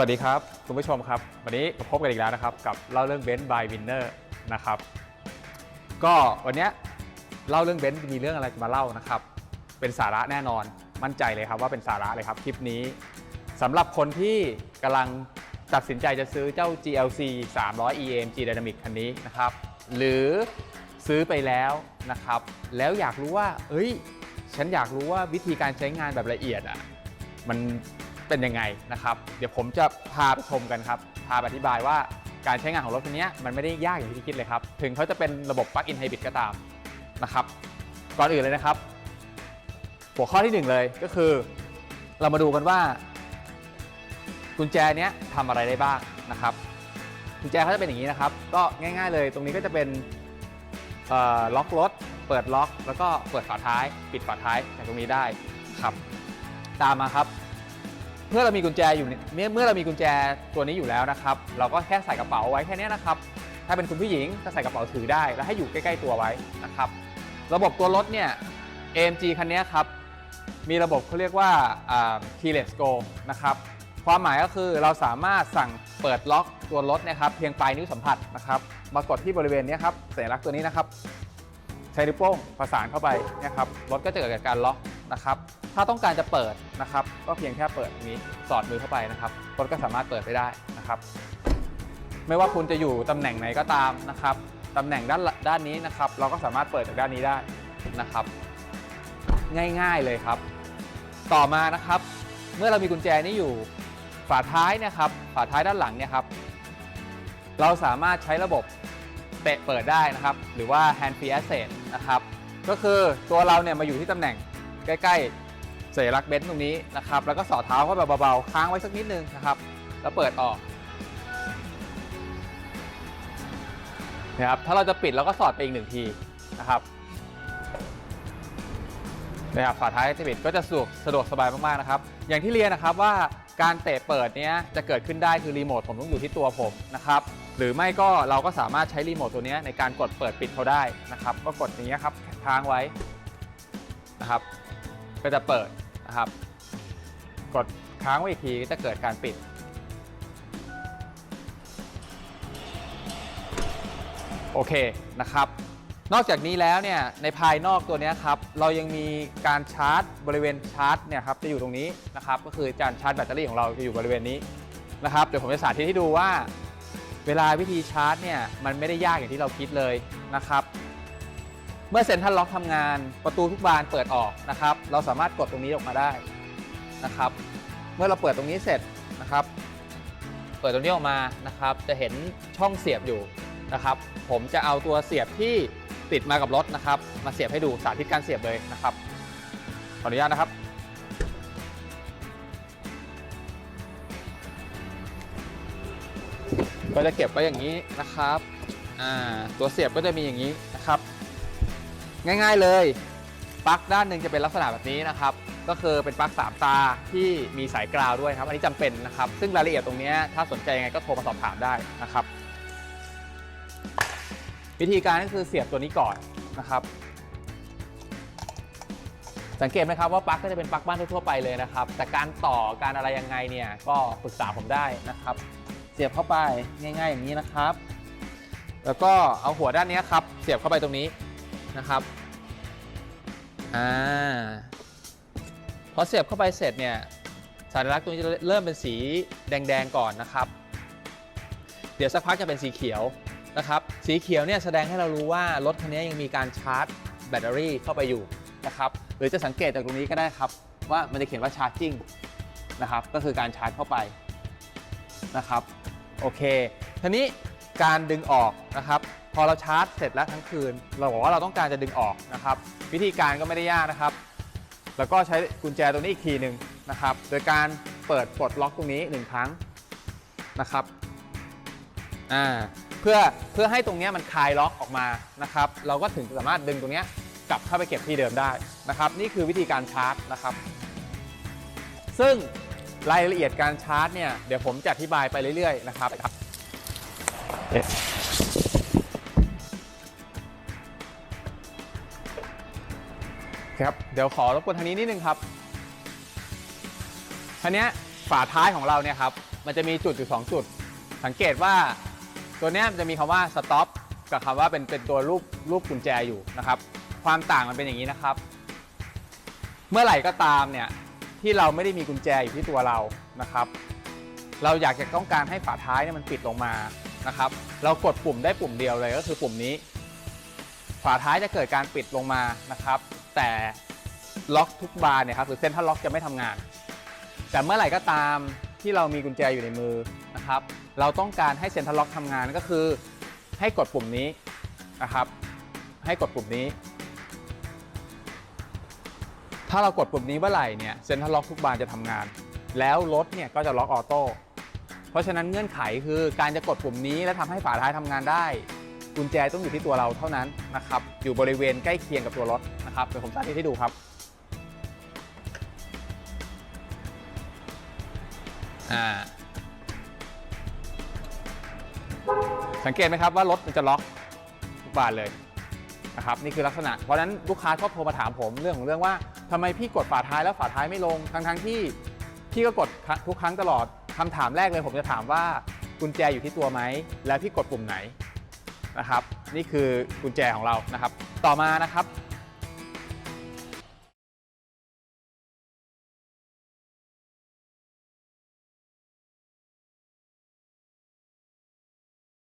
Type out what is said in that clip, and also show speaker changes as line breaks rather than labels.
วัสดีครับคุณผู้ชมครับ วันนี้มาพบกันอีกแล้วนะครับ กับเล่าเรื่องเบนซ์บายวินเนอร์นะครับ ก็วันนี้เล่าเรื่องเบนซ์มีเรื่องอะไรจะมาเล่านะครับ เป็นสาระแน่นอนมั่นใจเลยครับว่าเป็นสาระเลยครับคลิปนี้สำหรับคนที่กำลังตัดสินใจจะซื้อเจ้า GLC 300 EMG Dynamic คันนี้นะครับ หรือซื้อไปแล้วนะครับ แล้วอยากรู้ว่า เอ้ย ฉันอยากรู้ว่าวิธีการใช้งานแบบละเอียดอะ มัน เป็นยังไงนะครับ เดี๋ยวผมจะพาไปชมกันครับ พาไปอธิบายว่าการใช้งานของรถคันนี้มันไม่ได้ยากอย่างที่คิดเลยครับ ถึงเขาจะเป็นระบบ Plug-in Hybrid ก็ตามนะครับ ก่อนอื่นเลยนะครับ หัวข้อที่หนึ่งเลยก็คือ เรามาดูกันว่า กุญแจนี้ทำอะไรได้บ้างนะครับ กุญแจเขาจะเป็นอย่างนี้นะครับ ก็ง่าย ๆ เลย ตรงนี้ก็จะเป็นล็อกรถ เปิดล็อก แล้วก็เปิดฝาท้าย ปิดฝาท้ายจากตรงนี้ได้ครับ ตามมาครับ เมื่อเรามีกุญแจอยู่เมื่อเมื่อเรามีกุญแจตัวนี้อยู่แล้วนะครับ เราก็แค่ใส่กระเป๋าไว้แค่นี้นะครับ ถ้าเป็นคุณผู้หญิงก็ใส่กระเป๋าถือได้ แล้วให้อยู่ใกล้ ๆ ตัวไว้นะครับ ระบบตัวรถเนี่ย AMG คันนี้ครับมีระบบเขาเรียกว่า keyless go นะครับความหมายก็คือเราสามารถสั่งเปิดล็อกตัวรถนะครับ เพียงปลายนิ้วสัมผัสนะครับ มากดที่บริเวณนี้ครับสัญลักษณ์ตัวนี้นะครับ ใช้นิ้วโป้งประสานเข้าไปนะครับรถก็จะเกิดการล็อก นะครับ ถ้าต้องการจะเปิดนะครับ ก็เพียงแค่เปิดตรงนี้สอดมือเข้าไปนะครับรถก็สามารถเปิดไปได้นะครับ ไม่ว่าคุณจะอยู่ตำแหน่งไหนก็ตามนะครับตำแหน่งด้านด้านนี้นะครับ เราก็สามารถเปิดจากด้านนี้ได้นะครับ ง่ายๆเลยครับ ต่อมานะครับ เมื่อเรามีกุญแจนี้อยู่ฝาท้ายนะครับ ฝาท้ายด้านหลังเนี่ยครับ เราสามารถใช้ระบบเตะเปิดได้นะครับ หรือว่า hand free access นะครับ ก็คือตัวเราเนี่ยมาอยู่ที่ตำแหน่ง ใกล้ๆเสัญลักเบนซ์ตรงนี้นะครับ แล้วก็สอดเท้าเข้าไปเบาๆ ค้างไว้สักนิดนึงนะครับ แล้วเปิดออกนะครับถ้าเราจะปิดเราก็สอดไปอีกหนึ่งทีนะครับนะครับฝาท้ายจะปิดก็จะสะดวกสะดวกสบายมากๆนะครับ อย่างที่เรียนนะครับว่าการเตะเปิดเนี้ยจะเกิดขึ้นได้คือรีโมทผมต้องอยู่ที่ตัวผมนะครับ หรือไม่ก็เราก็สามารถใช้รีโมทตัวเนี้ยในการกดเปิดปิดเขาได้นะครับ ก็กดอย่างเงี้ยครับค้างไว้นะครับ ก็จะเปิดนะครับ กดค้างไว้อีกทีก็จะเกิดการปิด โอเคนะครับ นอกจากนี้แล้วเนี่ยในภายนอกตัวนี้ครับเรายังมีการชาร์จบริเวณชาร์จเนี่ยครับจะอยู่ตรงนี้นะครับก็คือการชาร์จแบตเตอรี่ของเราจะอยู่บริเวณนี้นะครับเดี๋ยวผมจะสาธิตให้ดูว่า เวลาวิธีชาร์จเนี่ยมันไม่ได้ยากอย่างที่เราคิดเลยนะครับ เมื่อเซ็นทรัลล็อกทำงานประตูทุกบานเปิดออกนะครับ เราสามารถกดตรงนี้ออกมาได้นะครับ เมื่อเราเปิดตรงนี้เสร็จนะครับ เปิดตรงนี้ออกมานะครับ จะเห็นช่องเสียบอยู่นะครับ ผมจะเอาตัวเสียบที่ติดมากับรถนะครับ มาเสียบให้ดูสาธิตการเสียบเลยนะครับขออนุญาตนะครับก็จะเก็บไว้อย่างนี้นะครับ ตัวเสียบก็จะมีอย่างนี้นะครับ ง่ายๆเลยปลั๊กด้านหนึ่งจะเป็นลักษณะแบบนี้นะครับ ก็คือเป็นปลั๊กสามตาที่มีสายกราวด้วยครับอันนี้จำเป็นนะครับ ซึ่งรายละเอียดตรงนี้ถ้าสนใจยังไงก็โทรมาสอบถามได้นะครับ วิธีการก็คือเสียบตัวนี้ก่อนนะครับ สังเกตไหมครับว่าปลั๊กก็จะเป็นปลั๊กบ้านทั่วๆไปเลยนะครับ แต่การต่อการอะไรยังไงเนี่ยก็ปรึกษาผมได้นะครับ เสียบเข้าไปง่าย ๆ อย่างนี้นะครับ แล้วก็เอาหัวด้านนี้ครับ เสียบเข้าไปตรงนี้ นะครับ อ่า พอเสียบเข้าไปเสร็จเนี่ยสัญลักษณ์ตรงนี้จะเริ่มเป็นสีแดงๆก่อนนะครับ เดี๋ยวสักพักจะเป็นสีเขียวนะครับ สีเขียวเนี่ยแสดงให้เรารู้ว่ารถคันนี้ยังมีการชาร์จแบตเตอรี่เข้าไปอยู่นะครับ หรือจะสังเกตจากตรงนี้ก็ได้ครับ ว่ามันจะเขียนว่าชาร์จจิ้งนะครับ ก็คือการชาร์จเข้าไปนะครับ โอเคทีนี้ การดึงออกนะครับ พอเราชาร์จเสร็จแล้วทั้งคืน เราบอกว่าเราต้องการจะดึงออกนะครับ วิธีการก็ไม่ได้ยากนะครับ แล้วก็ใช้กุญแจตรงนี้อีกทีหนึ่งนะครับ โดยการเปิดปลดล็อกตรงนี้หนึ่งครั้งนะครับอ่าเพื่อเพื่อให้ตรงนี้มันคลายล็อกออกมานะครับ เราก็ถึงสามารถดึงตรงนี้กลับเข้าไปเก็บที่เดิมได้นะครับ นี่คือวิธีการชาร์จนะครับ ซึ่งรายละเอียดการชาร์จเนี่ยเดี๋ยวผมจะอธิบายไปเรื่อยๆนะครับ ครับ เดี๋ยวขอรบกวนทางนี้นิดนึงครับทีเนี้ยฝาท้ายของเราเนี่ยครับ มันจะมีจุดอยู่2จุด สังเกตว่าตัวเนี้ยมันจะมีคำว่า stop กับคำว่าเป็นเป็นตัวรูปรูปกุญแจอยู่นะครับ ความต่างมันเป็นอย่างนี้นะครับ เมื่อไหร่ก็ตามเนี่ยที่เราไม่ได้มีกุญแจอยู่ที่ตัวเรานะครับ เราอยากจะต้องการให้ฝาท้ายเนี่ยมันปิดลงมา นะครับ เรากดปุ่มได้ปุ่มเดียวเลยก็คือปุ่มนี้ฝาท้ายจะเกิดการปิดลงมานะครับ แต่ล็อกทุกบานเนี่ยครับหรือเซ็นทรัลล็อกจะไม่ทำงาน แต่เมื่อไหร่ก็ตามที่เรามีกุญแจอยู่ในมือนะครับ เราต้องการให้เซ็นทรัลล็อกทำงานก็คือ ให้กดปุ่มนี้นะครับ ให้กดปุ่มนี้ ถ้าเรากดปุ่มนี้เมื่อไหร่เนี่ยเซ็นทรัลล็อกทุกบานจะทำงาน แล้วรถเนี่ยก็จะล็อกออโต้ ราะฉะนั้นเงื่อนไขคือการจะกดปุ่มนี้และทำให้ฝาท้ายทำงานได้ กุญแจต้องอยู่ที่ตัวเราเท่านั้นนะครับอยู่บริเวณใกล้เคียงกับตัวรถนะครับเดี๋ยวผมสาธิตให้ดูครับอ่าสังเกตไหมครับว่ารถมันจะล็อกทุกบานเลยนะครับนี่คือลักษณะ เพราะฉะนั้นลูกค้าชอบโทรมาถามผมเรื่องของเรื่องว่าทำไมพี่กดฝาท้ายแล้วฝาท้ายไม่ลงทั้งๆที่พี่ก็กดทุกครั้งตลอด คำถามแรกเลยผมจะถามว่ากุญแจอยู่ที่ตัวไหม แล้วพี่กดปุ่มไหนนะครับ นี่คือกุญแจของเรานะครับ ต่อมานะครับ